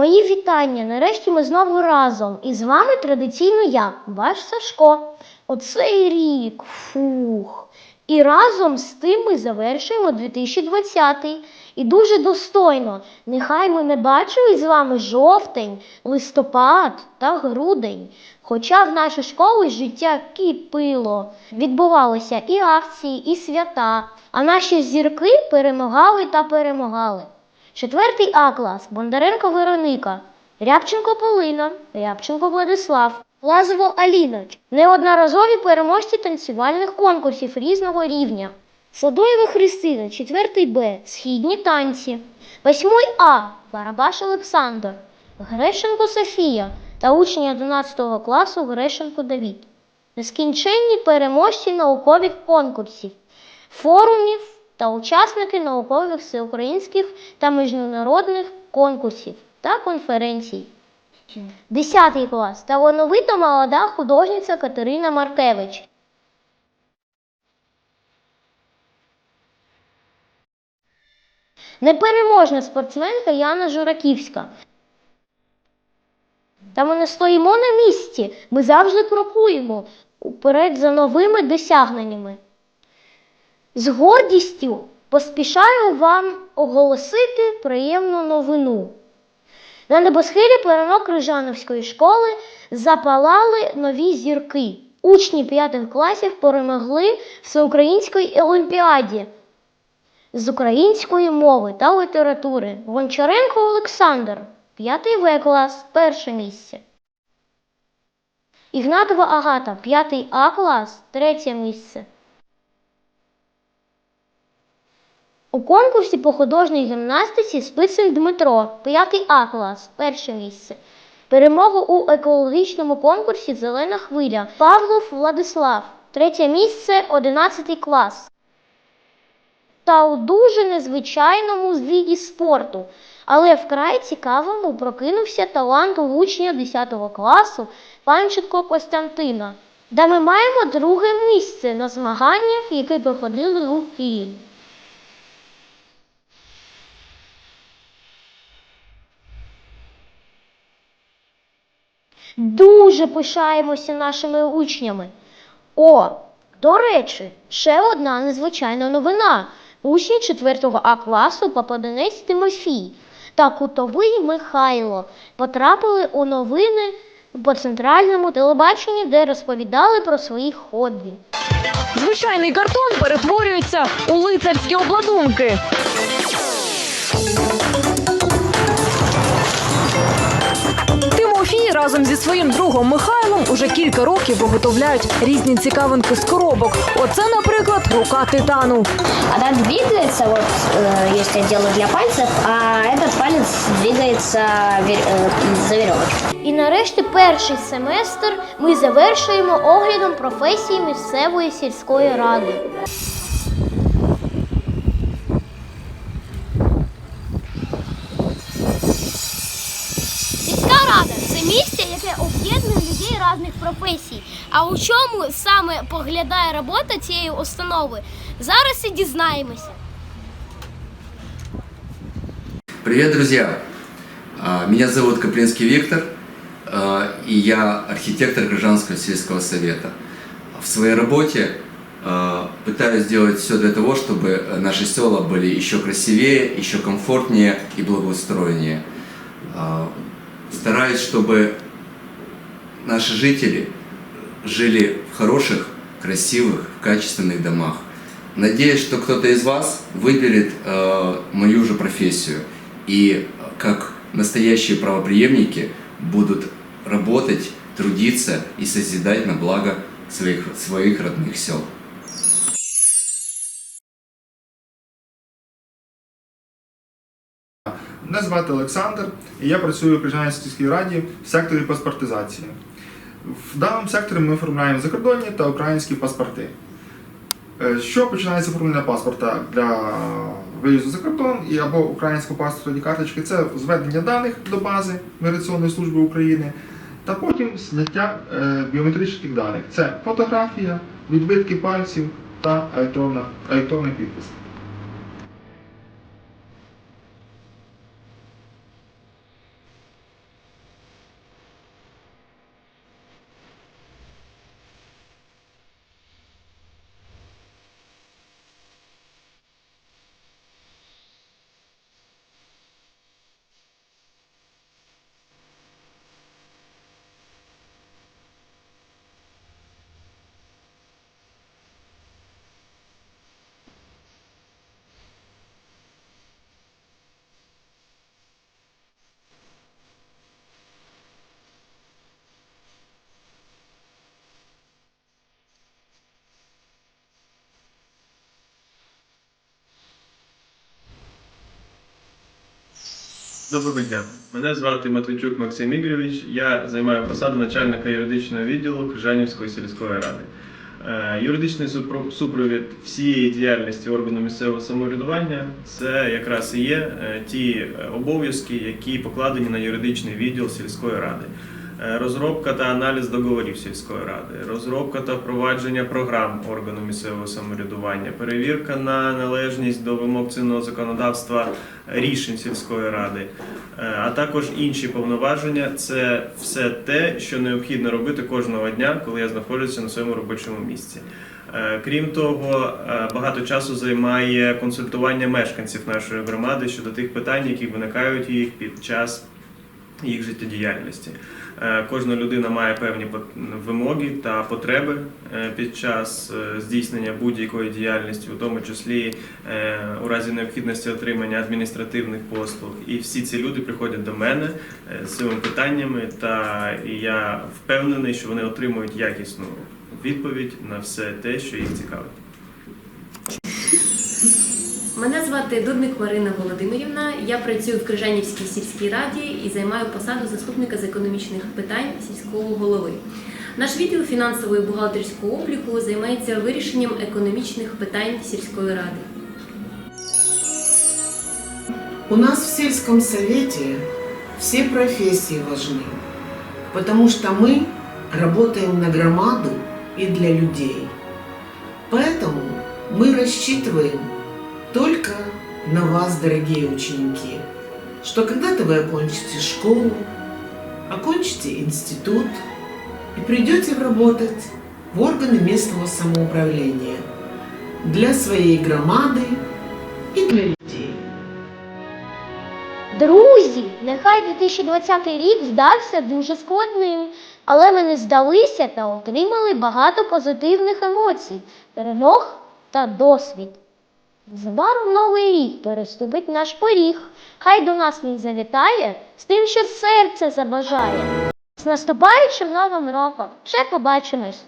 Мої вітання. Нарешті ми знову разом. І з вами традиційно я, ваш Сашко. Оцей рік. Фух. І разом з тим ми завершуємо 2020 І дуже достойно. Нехай ми не бачили з вами жовтень, листопад та грудень. Хоча в нашій школі життя кипило, відбувалися і акції, і свята, а наші зірки перемагали та перемагали. Четвертий А клас Бондаренко Вероника, Рябченко Полина, Рябченко Владислав, Лазово Аліна, неодноразові переможці танцювальних конкурсів різного рівня. Садоєва Христина, 4 Б, східні танці, 8 А, Барабаш Олександр, Грещенко Софія та учні 11 класу Грещенко Давід. Нескінченні переможці наукових конкурсів, форумів та учасники наукових всеукраїнських та міжнародних конкурсів та конференцій. 10 клас талановита молода художниця Катерина Маркевич. Непереможна спортсменка Яна Жураківська. Та ми не стоїмо на місці, ми завжди крокуємо уперед за новими досягненнями. З гордістю поспішаю вам оголосити приємну новину. На небосхилі перенок Крижановської школи запалали нові зірки. Учні п'ятих класів перемогли в всеукраїнській олімпіаді з української мови та літератури. Гончаренко Олександр, 5 В клас, перше місце. Ігнатова Агата, 5 А клас, третє місце. У конкурсі по художній гімнастиці Спицин Дмитро, 5 А клас, перше місце. Перемогу у екологічному конкурсі Зелена хвиля Павлов Владислав, третє місце, 11 клас. Та у дуже незвичайному виді спорту, але вкрай цікавому прокинувся талант учня 10 класу Панченко Костянтина, де ми маємо друге місце на змаганнях, які проходили у Києві. Дуже пишаємося нашими учнями. О, до речі, ще одна незвичайна новина. Учні 4 А класу Попаденець Тимофій та Кутовий Михайло потрапили у новини по центральному телебаченні, де розповідали про свої хобі. Звичайний картон перетворюється у лицарські обладунки. разом зі своїм другом Михайлом уже кілька років виготовляють різні цікавинки з коробок. Оце, наприклад, рука титану. Она двигается, вот э, есть отделы для пальцев, а этот палец двигается вер- э, за веревочку. І нарешті перший семестр ми завершуємо оглядом професії місцевої сільської ради. Сільська рада це місце, яке об'єднує людей різних професій. А у чому саме поглядає робота цієї установи? Зараз і дізнаємося. Привет, друзья! А, Меня зовут Каплинский Виктор, а, и я архитектор Гражданского сельского совета. В своей работе а, пытаюсь сделать все для того, чтобы наши села были еще красивее, еще комфортнее и благоустроеннее. А, Стараюсь, чтобы наши жители жили в хороших, красивых, качественных домах. Надеюсь, что кто-то из вас выберет э, мою же профессию и э, как настоящие правоприемники будут работать, трудиться и созидать на благо своих, своих родных сел. Мене звати Олександр, і я працюю в Крижанській сільській раді в секторі паспортизації. В даному секторі ми оформляємо закордонні та українські паспорти. Е, Що починається оформлення паспорта для виїзду за кордон і або українського паспорту карточки це зведення даних до бази Міграційної служби України та потім зняття е, біометричних даних. Це фотографія, відбитки пальців та електронний підпис. Доброго дня. Мене звати Матвійчук Максим Ігорович. Я займаю посаду начальника юридичного відділу Крижанівської сільської ради. Е, Юридичний супровід всієї діяльності органу місцевого самоврядування це якраз і є е, ті е, обов'язки, які покладені на юридичний відділ сільської ради. Е, Розробка та аналіз договорів сільської ради, розробка та впровадження програм органу місцевого самоврядування, перевірка на належність до вимог чинного законодавства рішень сільської ради, е, а також інші повноваження. Це все те, що необхідно робити кожного дня, коли я знаходжуся на своєму робочому місці. Е, Крім того, багато часу займає консультування мешканців нашої громади щодо тих питань, які виникають їх під час їх життєдіяльності. Е, Кожна людина має певні вимоги та потреби е, під час е, здійснення будь-якої діяльності, у тому числі у разі необхідності отримання адміністративних послуг. І всі ці люди приходять до мене з цими питаннями, та я впевнений, що вони отримують якісну відповідь на все те, що їх цікавить. Мене звати Дудник Марина Володимирівна. Я працюю в Крижанівській сільській раді і займаю посаду заступника з економічних питань сільського голови. Наш відділ фінансового і бухгалтерського обліку займається вирішенням економічних питань сільської ради. У нас в сельском совете все профессии важны, потому что мы работаем на громаду и для людей. Поэтому мы рассчитываем только на вас, дорогие ученики, что когда-то вы окончите школу, окончите институт и придете работать в органы местного самоуправления для своей громады и для людей. Друзі, нехай 2020 рік здався дуже складним, але ми не здалися та отримали багато позитивних емоцій, перемог та досвід. Незабаром новий рік переступить наш поріг. Хай до нас він завітає з тим, що серце забажає. З наступаючим новим роком. Ще побачимось!